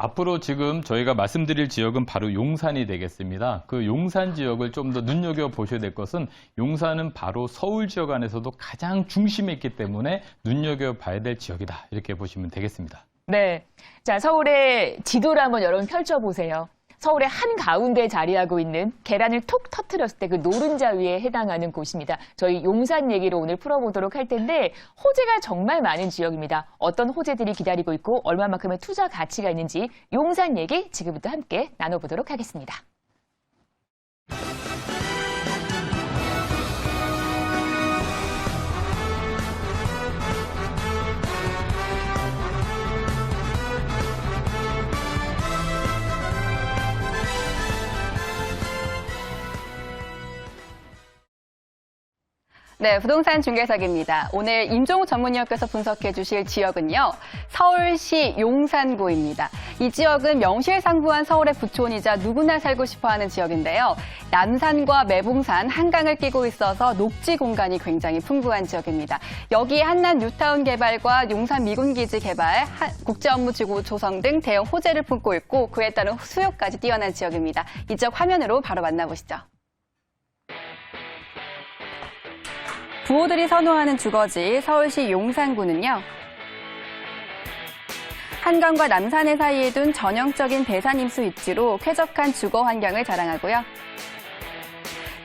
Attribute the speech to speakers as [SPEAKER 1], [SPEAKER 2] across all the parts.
[SPEAKER 1] 앞으로 지금 저희가 말씀드릴 지역은 바로 용산이 되겠습니다. 그 용산 지역을 좀 더 눈여겨 보셔야 될 것은 용산은 바로 서울 지역 안에서도 가장 중심에 있기 때문에 눈여겨 봐야 될 지역이다. 이렇게 보시면 되겠습니다.
[SPEAKER 2] 네. 자, 서울의 지도를 한번 여러분 펼쳐 보세요. 서울의 한가운데 자리하고 있는 계란을 톡 터트렸을 때 그 노른자 위에 해당하는 곳입니다. 저희 용산 얘기를 오늘 풀어보도록 할 텐데 호재가 정말 많은 지역입니다. 어떤 호재들이 기다리고 있고 얼마만큼의 투자 가치가 있는지 용산 얘기 지금부터 함께 나눠보도록 하겠습니다.
[SPEAKER 3] 네, 부동산 중개석입니다. 오늘 임종욱 전문위원께서 분석해 주실 지역은요. 서울시 용산구입니다. 이 지역은 명실상부한 서울의 부촌이자 누구나 살고 싶어하는 지역인데요. 남산과 매봉산, 한강을 끼고 있어서 녹지 공간이 굉장히 풍부한 지역입니다. 여기에 한남 뉴타운 개발과 용산 미군기지 개발, 하- 국제업무지구 조성 등 대형 호재를 품고 있고 그에 따른 수요까지 뛰어난 지역입니다. 이 지역 화면으로 바로 만나보시죠. 부호들이 선호하는 주거지 서울시 용산구는요. 한강과 남산의 사이에 둔 전형적인 대산 임수 입지로 쾌적한 주거 환경을 자랑하고요.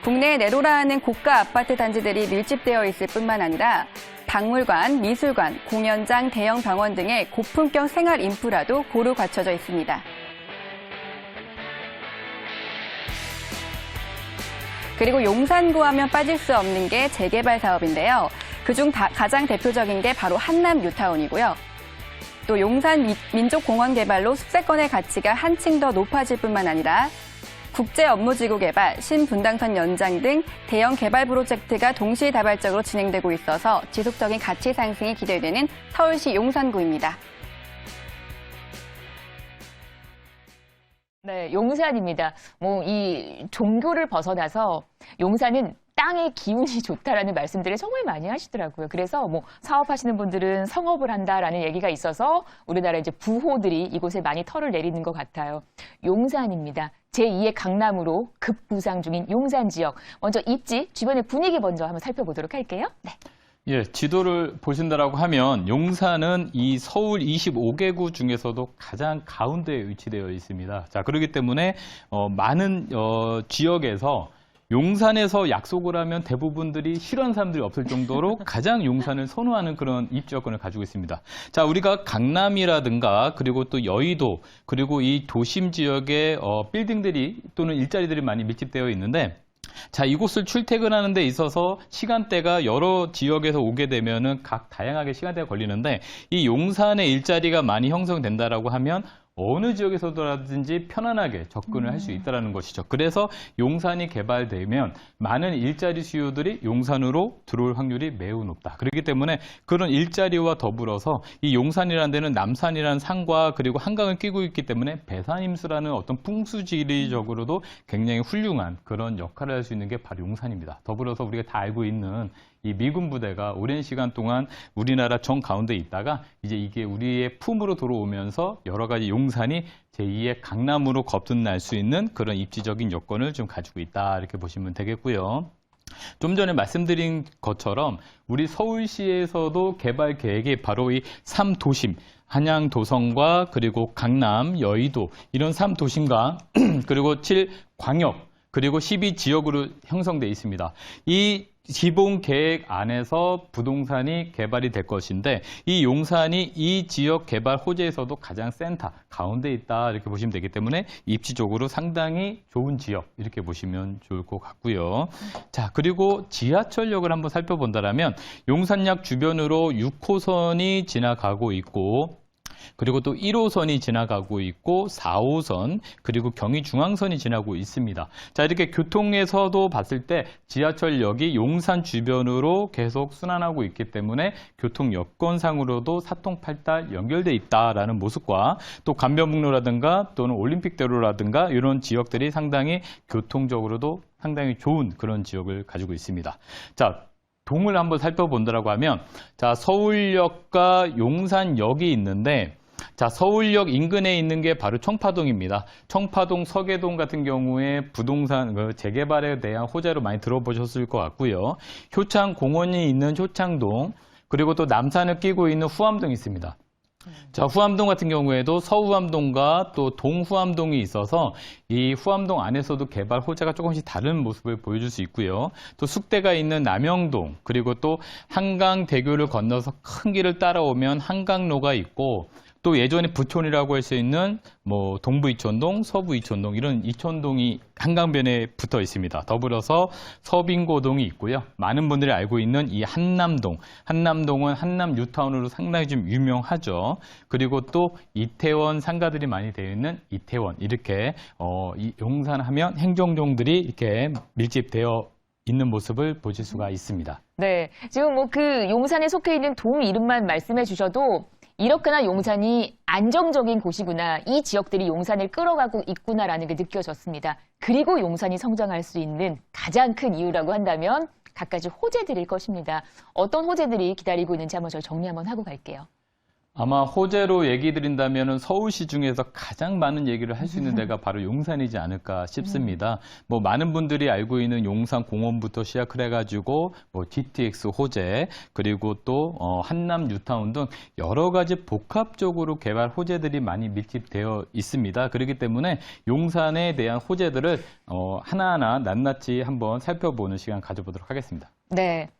[SPEAKER 3] 국내에 내로라 하는 고가 아파트 단지들이 밀집되어 있을 뿐만 아니라 박물관, 미술관, 공연장, 대형 병원 등의 고품격 생활 인프라도 고루 갖춰져 있습니다. 그리고 용산구 하면 빠질 수 없는 게 재개발 사업인데요. 그중 다- 가장 대표적인 게 바로 한남 뉴타운이고요. 또 용산 미- 민족공원 개발로 숲세권의 가치가 한층 더 높아질 뿐만 아니라 국제 업무지구 개발, 신분당선 연장 등 대형 개발 프로젝트가 동시다발적으로 진행되고 있어서 지속적인 가치 상승이 기대되는 서울시 용산구입니다.
[SPEAKER 2] 네, 용산입니다. 뭐, 이 종교를 벗어나서 용산은 땅의 기운이 좋다라는 말씀들을 정말 많이 하시더라고요. 그래서 뭐 사업하시는 분들은 성업을 한다라는 얘기가 있어서 우리나라 이제 부호들이 이곳에 많이 털을 내리는 것 같아요. 용산입니다. 제2의 강남으로 급부상 중인 용산 지역. 먼저 입지, 주변의 분위기 먼저 한번 살펴보도록 할게요. 네.
[SPEAKER 1] 예, 지도를 보신다라고 하면 용산은 이 서울 25개구 중에서도 가장 가운데에 위치되어 있습니다. 자, 그렇기 때문에 어, 많은 어, 지역에서 용산에서 약속을 하면 대부분들이 싫어하는 사람들이 없을 정도로 가장 용산을 선호하는 그런 입지 여건을 가지고 있습니다. 자, 우리가 강남이라든가 그리고 또 여의도 그리고 이 도심 지역의 어, 빌딩들이 또는 일자리들이 많이 밀집되어 있는데 자, 이곳을 출퇴근하는 데 있어서 시간대가 여러 지역에서 오게 되면은 각 다양하게 시간대가 걸리는데 이 용산의 일자리가 많이 형성된다라고 하면 어느 지역에서라든지 편안하게 접근을 할수 있다는 것이죠. 그래서 용산이 개발되면 많은 일자리 수요들이 용산으로 들어올 확률이 매우 높다. 그렇기 때문에 그런 일자리와 더불어서 이 용산이라는 데는 남산이라는 산과 그리고 한강을 끼고 있기 때문에 배산임수라는 어떤 풍수지리적으로도 굉장히 훌륭한 그런 역할을 할 수 있는 게 바로 용산입니다. 더불어서 우리가 다 알고 있는 이 미군 부대가 오랜 시간 동안 우리나라 정 가운데 있다가 이제 이게 우리의 품으로 들어오면서 여러 가지 용산이 제2의 강남으로 거듭날 수 있는 그런 입지적인 여건을 좀 가지고 있다 이렇게 보시면 되겠고요. 좀 전에 말씀드린 것처럼 우리 서울시에서도 개발 계획이 바로 이 3도심, 한양 도성과 그리고 강남, 여의도 이런 3도심과 그리고 7광역 그리고 12지역으로 형성돼 있습니다. 이 기본 계획 안에서 부동산이 개발이 될 것인데 이 용산이 이 지역 개발 호재에서도 가장 센터 가운데 있다 이렇게 보시면 되기 때문에 입지적으로 상당히 좋은 지역 이렇게 보시면 좋을 것 같고요. 자 그리고 지하철역을 한번 살펴본다면 용산역 주변으로 6호선이 지나가고 있고 그리고 또 1호선이 지나가고 있고 4호선 그리고 경의 중앙선이 지나고 있습니다. 자 이렇게 교통에서도 봤을 때 지하철역이 용산 주변으로 계속 순환하고 있기 때문에 교통 여건상으로도 사통팔달 연결돼 있다라는 모습과 또 간변북로라든가 또는 올림픽대로라든가 이런 지역들이 상당히 교통적으로도 상당히 좋은 그런 지역을 가지고 있습니다. 자 동을 한번 살펴본다라고 하면 자 서울역과 용산역이 있는데 자, 서울역 인근에 있는 게 바로 청파동입니다. 청파동, 서계동 같은 경우에 부동산 그 재개발에 대한 호재로 많이 들어보셨을 것 같고요. 효창 공원이 있는 효창동, 그리고 또 남산을 끼고 있는 후암동이 있습니다. 자, 후암동 같은 경우에도 서후암동과 또 동후암동이 있어서 이 후암동 안에서도 개발 호재가 조금씩 다른 모습을 보여줄 수 있고요. 또 숙대가 있는 남영동, 그리고 또 한강대교를 건너서 큰 길을 따라오면 한강로가 있고 또 예전에 부촌이라고 할 수 있는 뭐 동부 이촌동, 서부 이촌동 이런 이촌동이 한강변에 붙어 있습니다. 더불어서 서빙고동이 있고요. 많은 분들이 알고 있는 이 한남동, 한남동은 한남 뉴타운으로 상당히 좀 유명하죠. 그리고 또 이태원 상가들이 많이 되어 있는 이태원 이렇게 어, 이 용산하면 행정종들이 이렇게 밀집되어 있는 모습을 보실 수가 있습니다.
[SPEAKER 2] 네. 지금 뭐 그 용산에 속해 있는 동 이름만 말씀해 주셔도 이렇게나 용산이 안정적인 곳이구나. 이 지역들이 용산을 끌어가고 있구나라는 게 느껴졌습니다. 그리고 용산이 성장할 수 있는 가장 큰 이유라고 한다면 갖가지 호재들일 것입니다. 어떤 호재들이 기다리고 있는지 한번 저희 정리 한번 하고 갈게요.
[SPEAKER 1] 아마 호재로 얘기 드린다면 서울시 중에서 가장 많은 얘기를 할 수 있는 데가 바로 용산이지 않을까 싶습니다. 뭐 많은 분들이 알고 있는 용산 공원부터 시작을 해가지고 뭐 DTX 호재 그리고 또 어, 한남 뉴타운 등 여러 가지 복합적으로 개발 호재들이 많이 밀집되어 있습니다. 그렇기 때문에 용산에 대한 호재들을 어, 하나하나 낱낱이 한번 살펴보는 시간 가져보도록 하겠습니다.
[SPEAKER 2] 네.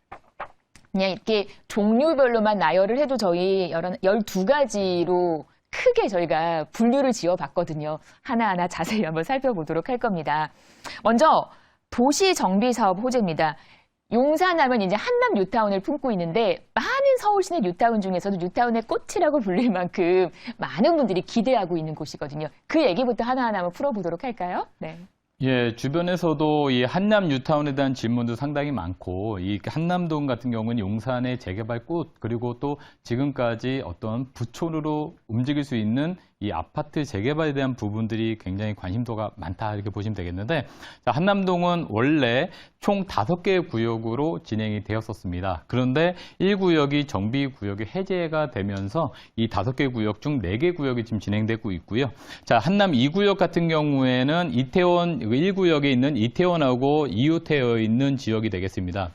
[SPEAKER 2] 그냥 이렇게 종류별로만 나열을 해도 저희 12가지로 크게 저희가 분류를 지어 봤거든요. 하나하나 자세히 한번 살펴보도록 할 겁니다. 먼저 도시 정비 사업 호재입니다. 용산하면 이제 한남 뉴타운을 품고 있는데 많은 서울 시내 뉴타운 중에서도 뉴타운의 꽃이라고 불릴 만큼 많은 분들이 기대하고 있는 곳이거든요. 그 얘기부터 하나하나 한번 풀어보도록 할까요? 네.
[SPEAKER 1] 예, 주변에서도 이 한남 뉴타운에 대한 질문도 상당히 많고, 이 한남동 같은 경우는 용산의 재개발 꽃, 그리고 또 지금까지 어떤 부촌으로 움직일 수 있는 이 아파트 재개발에 대한 부분들이 굉장히 관심도가 많다, 이렇게 보시면 되겠는데, 자, 한남동은 원래 총 다섯 개의 구역으로 진행이 되었었습니다. 그런데 1구역이 정비구역이 해제가 되면서 이 다섯 개 구역 중 네 개 구역이 지금 진행되고 있고요. 자, 한남 2구역 같은 경우에는 이태원 1구역에 있는 이태원하고 이웃되어 있는 지역이 되겠습니다.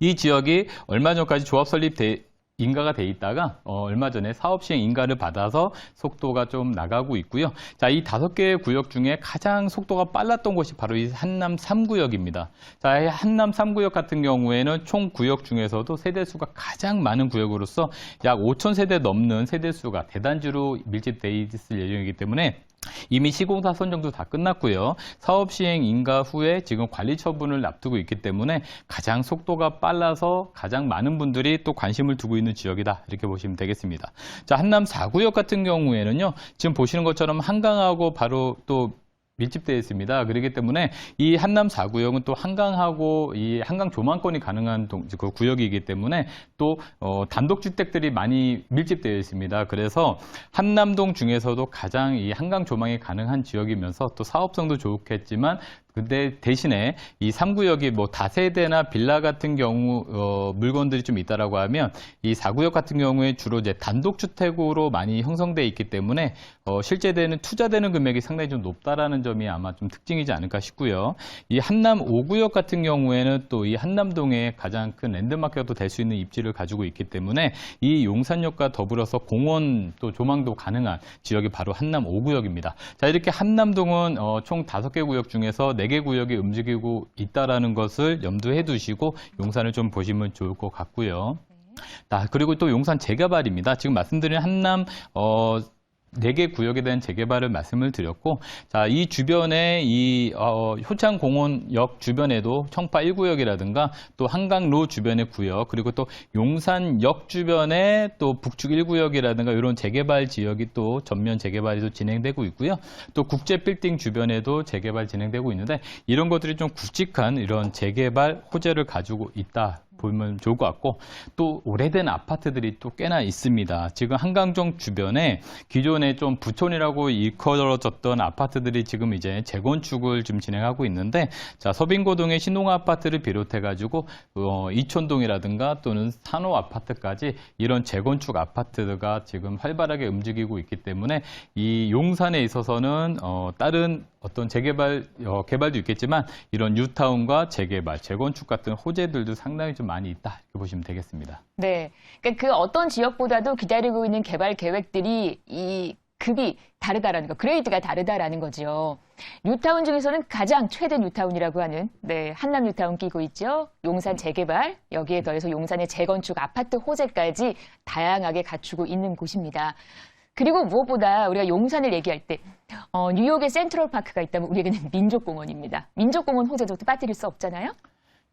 [SPEAKER 1] 이 지역이 얼마 전까지 조합 설립 돼 인가가 돼 있다가 어, 얼마 전에 사업 시행 인가를 받아서 속도가 좀 나가고 있고요. 자, 이 다섯 개의 구역 중에 가장 속도가 빨랐던 곳이 바로 이 한남 3구역입니다. 자, 이 한남 3구역 같은 경우에는 총 구역 중에서도 세대 수가 가장 많은 구역으로서 약 5천 세대 넘는 세대 수가 대단지로 밀집돼 있을 예정이기 때문에 이미 시공사 선정도 다 끝났고요. 사업 시행 인가 후에 지금 관리 처분을 앞두고 있기 때문에 가장 속도가 빨라서 가장 많은 분들이 또 관심을 두고 있는 지역이다. 이렇게 보시면 되겠습니다. 자, 한남 4구역 같은 경우에는요. 지금 보시는 것처럼 한강하고 바로 또 밀집되어 있습니다. 그렇기 때문에 이 한남 4구역은 또 한강하고 이 한강 조망권이 가능한 동, 그 구역이기 때문에 또 어, 단독주택들이 많이 밀집되어 있습니다. 그래서 한남동 중에서도 가장 이 한강 조망이 가능한 지역이면서 또 사업성도 좋겠지만 근데 대신에 이 3구역이 뭐 다세대나 빌라 같은 경우 어, 물건들이 좀 있다라고 하면 이 4구역 같은 경우에 주로 이제 단독주택으로 많이 형성돼 있기 때문에 어, 실제되는 투자되는 금액이 상당히 좀 높다라는 점이 아마 좀 특징이지 않을까 싶고요. 이 한남 5구역 같은 경우에는 또 이 한남동의 가장 큰 랜드마크가 될 수 있는 입지를 가지고 있기 때문에 이 용산역과 더불어서 공원 또 조망도 가능한 지역이 바로 한남 5구역입니다. 자 이렇게 한남동은 어, 총 5개 구역 중에서 4개 구역이 움직이고 있다라는 것을 염두에 두시고 용산을 좀 보시면 좋을 것 같고요. 자, 그리고 또 용산 재개발입니다. 지금 말씀드린 한남 어, 4개 구역에 대한 재개발을 말씀을 드렸고, 자, 이 주변에 이, 어, 효창공원역 주변에도 청파 1구역이라든가 또 한강로 주변의 구역, 그리고 또 용산역 주변에 또 북측 1구역이라든가 이런 재개발 지역이 또 전면 재개발이 또 진행되고 있고요. 또 국제 빌딩 주변에도 재개발 진행되고 있는데 이런 것들이 좀 굵직한 이런 재개발 호재를 가지고 있다. 보면 좋을 것 같고 또 오래된 아파트들이 또 꽤나 있습니다. 지금 한강정 주변에 기존에 좀 부촌이라고 일컬어졌던 아파트들이 지금 이제 재건축을 좀 진행하고 있는데 자 서빙고동의 신동 아파트를 비롯해 가지고 어, 이촌동이라든가 또는 산호 아파트까지 이런 재건축 아파트가 지금 활발하게 움직이고 있기 때문에 이 용산에 있어서는 어, 다른 어떤 재개발 어, 개발도 있겠지만 이런 뉴타운과 재개발, 재건축 같은 호재들도 상당히 좀 많이 있다 이렇게 보시면 되겠습니다.
[SPEAKER 2] 네. 그러니까 그 어떤 지역보다도 기다리고 있는 개발 계획들이 이 급이 다르다라는 거, 그레이드가 다르다라는 거죠. 뉴타운 중에서는 가장 최대 뉴타운이라고 하는 네, 한남 뉴타운 끼고 있죠. 용산 재개발, 여기에 더해서 용산의 재건축 아파트 호재까지 다양하게 갖추고 있는 곳입니다. 그리고 무엇보다 우리가 용산을 얘기할 때 어, 뉴욕에 센트럴 파크가 있다면 우리에게는 민족공원입니다. 민족공원 호재도 또 빠뜨릴 수 없잖아요.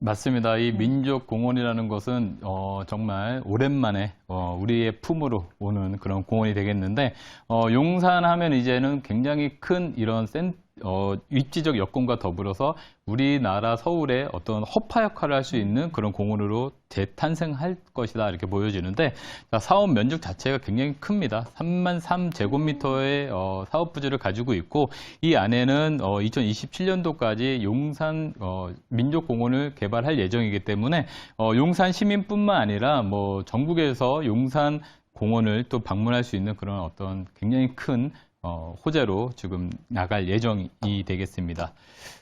[SPEAKER 1] 맞습니다. 이 민족공원이라는 것은 어, 정말 오랜만에 어, 우리의 품으로 오는 그런 공원이 되겠는데 어, 용산하면 이제는 굉장히 큰 이런 센 어, 입지적 여건과 더불어서 우리나라 서울의 어떤 허파 역할을 할 수 있는 그런 공원으로 재탄생할 것이다 이렇게 보여지는데 자, 사업 면적 자체가 굉장히 큽니다. 3만 3제곱미터의 어, 사업 부지를 가지고 있고 이 안에는 어, 2027년도까지 용산 어, 민족공원을 개발할 예정이기 때문에 어, 용산 시민뿐만 아니라 뭐 전국에서 용산 공원을 또 방문할 수 있는 그런 어떤 굉장히 큰 어, 호재로 지금 나갈 예정이 되겠습니다.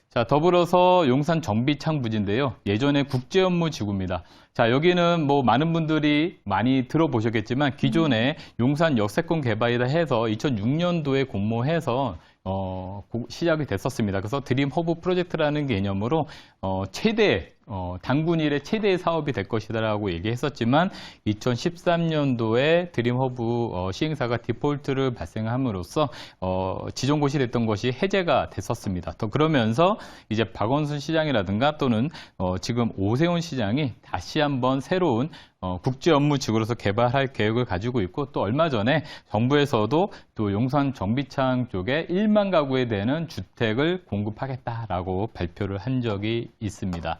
[SPEAKER 1] 자, 더불어서 용산 정비창 부지인데요. 예전에 국제 업무 지구입니다. 자, 여기는 뭐 많은 분들이 많이 들어보셨겠지만 기존에 용산 역세권 개발이다 해서 2006년도에 공모해서 어, 고- 시작이 됐었습니다. 그래서 드림 허브 프로젝트라는 개념으로 어, 최대 어, 단군 일의 최대의 사업이 될 것이다라고 얘기했었지만 2013년도에 드림 허브 어, 시행사가 디폴트를 발생함으로써 어, 지정 고시 됐던 것이 해제가 됐었습니다. 더 그러면서 이제 박원순 시장이라든가 또는 어, 지금 오세훈 시장이 다시 한번 새로운 어, 국제 업무 직으로서 개발할 계획을 가지고 있고 또 얼마 전에 정부에서도 또 용산 정비창 쪽에 1만 가구에 되는 주택을 공급하겠다라고 발표를 한 적이 있습니다.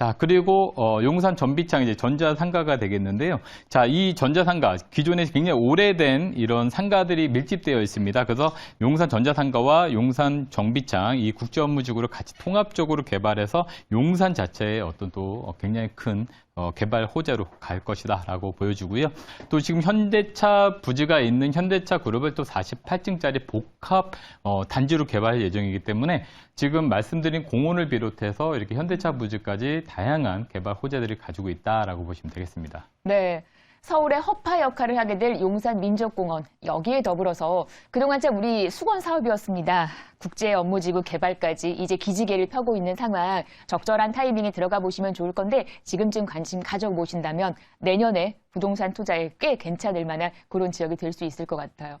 [SPEAKER 1] 자, 그리고 어, 용산 전비창 이제 전자상가가 되겠는데요. 자, 이 전자상가 기존에 굉장히 오래된 이런 상가들이 밀집되어 있습니다. 그래서 용산 전자상가와 용산 정비창 이 국제 업무지구를 같이 통합적으로 개발해서 용산 자체의 어떤 또 어, 굉장히 큰 어, 개발 호재로 갈 것이다라고 보여주고요. 또 지금 현대차 부지가 있는 현대차 그룹을 또 48층짜리 복합 어, 단지로 개발할 예정이기 때문에 지금 말씀드린 공원을 비롯해서 이렇게 현대차 부지까지 다양한 개발 호재들이 가지고 있다라고 보시면 되겠습니다.
[SPEAKER 2] 네. 서울의 허파 역할을 하게 될 용산 민족공원 여기에 더불어서 그동안 참 우리 수건 사업이었습니다. 국제 업무지구 개발까지 이제 기지개를 펴고 있는 상황 적절한 타이밍에 들어가 보시면 좋을 건데 지금쯤 관심 가져 보신다면 내년에 부동산 투자에 꽤 괜찮을 만한 그런 지역이 될 수 있을 것 같아요.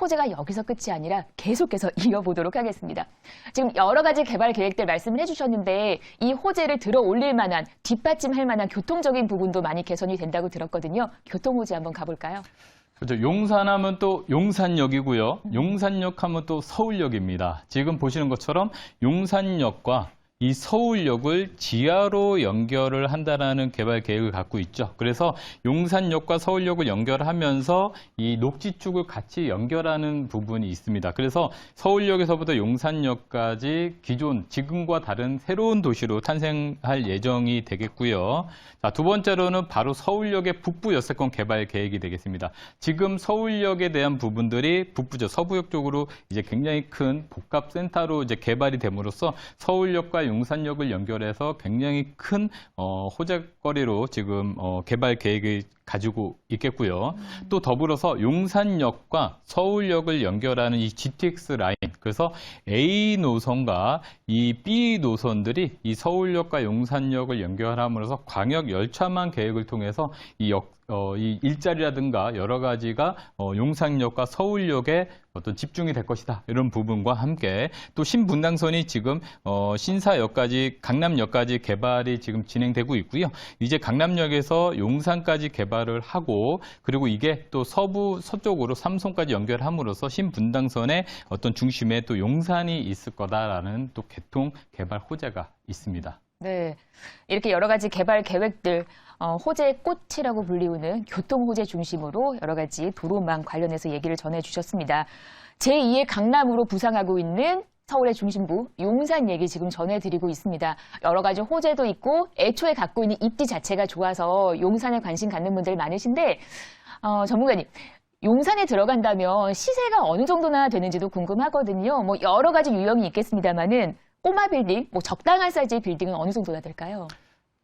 [SPEAKER 2] 호재가 여기서 끝이 아니라 계속해서 이어보도록 하겠습니다. 지금 여러 가지 개발 계획들 말씀을 해주셨는데 이 호재를 들어 올릴 만한 뒷받침할 만한 교통적인 부분도 많이 개선이 된다고 들었거든요. 교통 호재 한번 가볼까요?
[SPEAKER 1] 그렇죠. 용산하면 또 용산역이고요. 용산역 하면 또 서울역입니다. 지금 보시는 것처럼 용산역과 이 서울역을 지하로 연결을 한다라는 개발 계획을 갖고 있죠. 그래서 용산역과 서울역을 연결하면서 이 녹지축을 같이 연결하는 부분이 있습니다. 그래서 서울역에서부터 용산역까지 기존 지금과 다른 새로운 도시로 탄생할 예정이 되겠고요. 자, 두 번째로는 바로 서울역의 북부 여세권 개발 계획이 되겠습니다. 지금 서울역에 대한 부분들이 북부죠. 서부역 쪽으로 이제 굉장히 큰 복합 센터로 이제 개발이 됨으로써 서울역과 용산역을 연결해서 굉장히 큰 어, 호재거리로 지금 어, 개발 계획이 가지고 있겠고요. 또 더불어서 용산역과 서울역을 연결하는 이 GTX 라인, 그래서 A 노선과 이 B 노선들이 이 서울역과 용산역을 연결함으로써 광역 열차만 계획을 통해서 이 역, 어, 이 일자리라든가 여러 가지가 어, 용산역과 서울역에 어떤 집중이 될 것이다. 이런 부분과 함께 또 신분당선이 지금 어, 신사역까지 강남역까지 개발이 지금 진행되고 있고요. 이제 강남역에서 용산까지 개발을 하고 그리고 이게 또 서부 서쪽으로 삼성까지 연결함으로써 신분당선의 어떤 중심에 또 용산이 있을 거다라는 또 개통 개발 호재가 있습니다.
[SPEAKER 2] 네. 이렇게 여러 가지 개발 계획들, 어, 호재 꽃이라고 불리우는 교통 호재 중심으로 여러 가지 도로망 관련해서 얘기를 전해 주셨습니다. 제2의 강남으로 부상하고 있는 서울의 중심부 용산 얘기 지금 전해드리고 있습니다. 여러 가지 호재도 있고 애초에 갖고 있는 입지 자체가 좋아서 용산에 관심 갖는 분들 많으신데 어, 전문가님 용산에 들어간다면 시세가 어느 정도나 되는지도 궁금하거든요. 뭐 여러 가지 유형이 있겠습니다만은 꼬마 빌딩, 뭐 적당한 사이즈의 빌딩은 어느 정도나 될까요?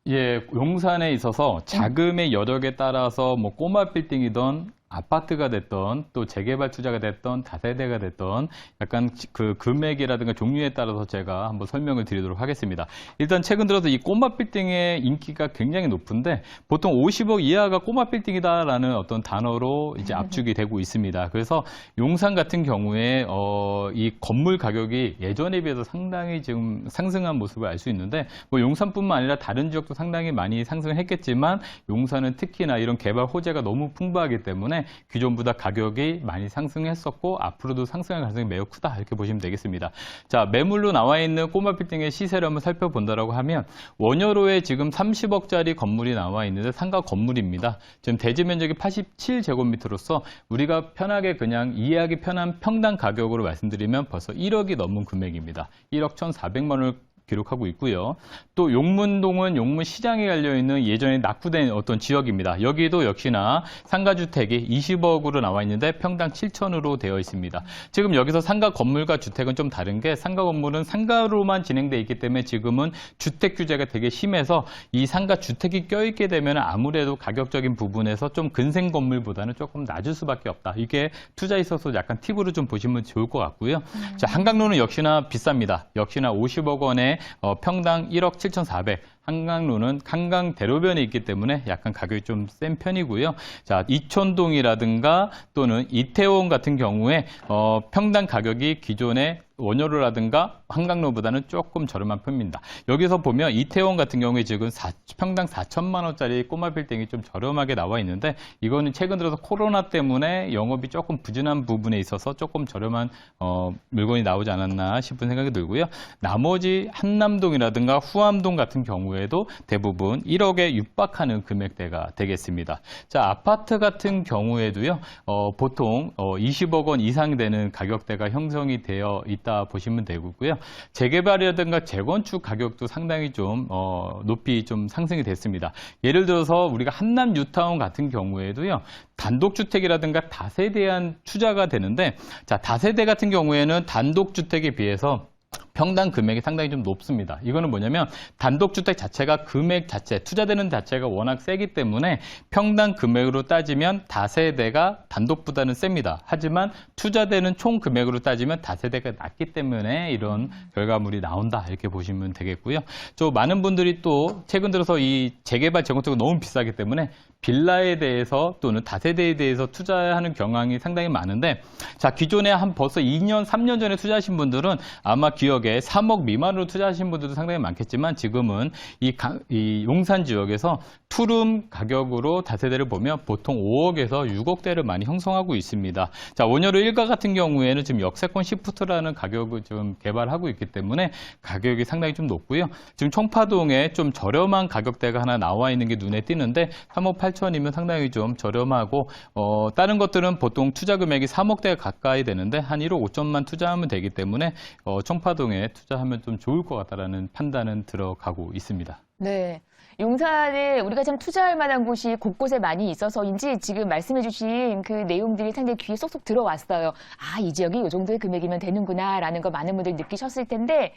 [SPEAKER 1] 예, 용산에 있어서 자금의 여력에 따라서 뭐 꼬마 빌딩이던 아파트가 됐던 또 재개발 투자가 됐던 다세대가 됐던 약간 그 금액이라든가 종류에 따라서 제가 한번 설명을 드리도록 하겠습니다. 일단 최근 들어서 이 꼬마 빌딩의 인기가 굉장히 높은데 보통 50억 이하가 꼬마 빌딩이다라는 어떤 단어로 이제 압축이 되고 있습니다. 그래서 용산 같은 경우에 어, 이 건물 가격이 예전에 비해서 상당히 지금 상승한 모습을 알 수 있는데 뭐 용산뿐만 아니라 다른 지역도 상당히 많이 상승했겠지만 용산은 특히나 이런 개발 호재가 너무 풍부하기 때문에 기존보다 가격이 많이 상승했었고 앞으로도 상승할 가능성이 매우 크다 이렇게 보시면 되겠습니다. 자 매물로 나와 있는 꼬마 빌딩의 시세를 한번 살펴본다라고 하면 원효로에 지금 30억짜리 건물이 나와 있는데 상가 건물입니다. 지금 대지 면적이 87제곱미터로서 우리가 편하게 그냥 이해하기 편한 평당 가격으로 말씀드리면 벌써 1억이 넘은 금액입니다. 1억 1,400만 원을 기록하고 있고요. 또 용문동은 용문 시장에 열려 있는 예전에 낙후된 어떤 지역입니다. 여기도 역시나 상가 주택이 20억으로 나와 있는데 평당 7천으로 되어 있습니다. 지금 여기서 상가 건물과 주택은 좀 다른 게 상가 건물은 상가로만 진행돼 있기 때문에 지금은 주택 규제가 되게 심해서 이 상가 주택이 껴있게 되면 아무래도 가격적인 부분에서 좀 근생 건물보다는 조금 낮을 수밖에 없다. 이게 투자에 있어서 약간 팁으로 좀 보시면 좋을 것 같고요. 자, 한강로는 역시나 비쌉니다. 역시나 50억 원에 어, 평당 1억 7,400. 한강로는 한강 대로변에 있기 때문에 약간 가격이 좀 센 편이고요. 자, 이촌동이라든가 또는 이태원 같은 경우에 어, 평당 가격이 기존의 원효로라든가 한강로보다는 조금 저렴한 편입니다. 여기서 보면 이태원 같은 경우에 지금 사- 평당 4천만 원짜리 꼬마 빌딩이 좀 저렴하게 나와 있는데 이거는 최근 들어서 코로나 때문에 영업이 조금 부진한 부분에 있어서 조금 저렴한 어, 물건이 나오지 않았나 싶은 생각이 들고요. 나머지 한남동이라든가 후암동 같은 경우에 도 대부분 1억에 육박하는 금액대가 되겠습니다. 자, 아파트 같은 경우에도요, 어, 보통 어, 20억 원 이상 되는 가격대가 형성이 되어 있다 보시면 되고요. 재개발이라든가 재건축 가격도 상당히 좀 어, 높이 좀 상승이 됐습니다. 예를 들어서 우리가 한남 뉴타운 같은 경우에도요. 단독주택이라든가 다세대한 투자가 되는데 자 다세대 같은 경우에는 단독주택에 비해서 평당 금액이 상당히 좀 높습니다. 이거는 뭐냐면 단독주택 자체가 금액 자체, 투자되는 자체가 워낙 세기 때문에 평당 금액으로 따지면 다세대가 단독보다는 셉니다. 하지만 투자되는 총 금액으로 따지면 다세대가 낮기 때문에 이런 결과물이 나온다. 이렇게 보시면 되겠고요. 또 많은 분들이 또 최근 들어서 이 재개발 재건축이 너무 비싸기 때문에 빌라에 대해서 또는 다세대에 대해서 투자하는 경향이 상당히 많은데 자 기존에 한 벌써 2년, 3년 전에 투자하신 분들은 아마 기억에 3억 미만으로 투자하신 분들도 상당히 많겠지만 지금은 이, 가- 이 용산 지역에서 투룸 가격으로 다세대를 보면 보통 5억에서 6억대를 많이 형성하고 있습니다. 자 원효로 일가 같은 경우에는 지금 역세권 시프트라는 가격을 좀 개발하고 있기 때문에 가격이 상당히 좀 높고요. 지금 청파동에 좀 저렴한 가격대가 하나 나와 있는 게 눈에 띄는데 3억 8천이면 상당히 좀 저렴하고 어, 다른 것들은 보통 투자 금액이 3억대 가까이 되는데 한 1억 5천만 투자하면 되기 때문에 어, 청파동에 투자하면 좀 좋을 것 같다라는 판단은 들어가고 있습니다.
[SPEAKER 2] 네. 용산에 우리가 참 투자할 만한 곳이 곳곳에 많이 있어서인지 지금 말씀해 주신 그 내용들이 상당히 귀에 쏙쏙 들어왔어요. 아, 이 지역이 이 정도의 금액이면 되는구나라는 거 많은 분들 느끼셨을 텐데,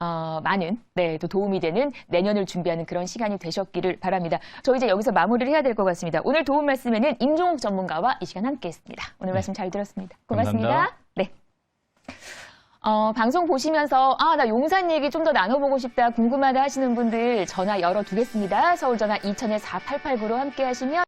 [SPEAKER 2] 어, 많은, 네, 또 도움이 되는 내년을 준비하는 그런 시간이 되셨기를 바랍니다. 저 이제 여기서 마무리를 해야 될 것 같습니다. 오늘 도움 말씀에는 임종욱 전문가와 이 시간 함께 했습니다. 오늘 말씀 잘 들었습니다. 고맙습니다.
[SPEAKER 1] 감사합니다.
[SPEAKER 2] 네. 어, 방송 보시면서 아, 나 용산 얘기 좀 더 나눠보고 싶다, 궁금하다 하시는 분들 전화 열어두겠습니다. 서울 전화 2000에 4889로 함께 하시면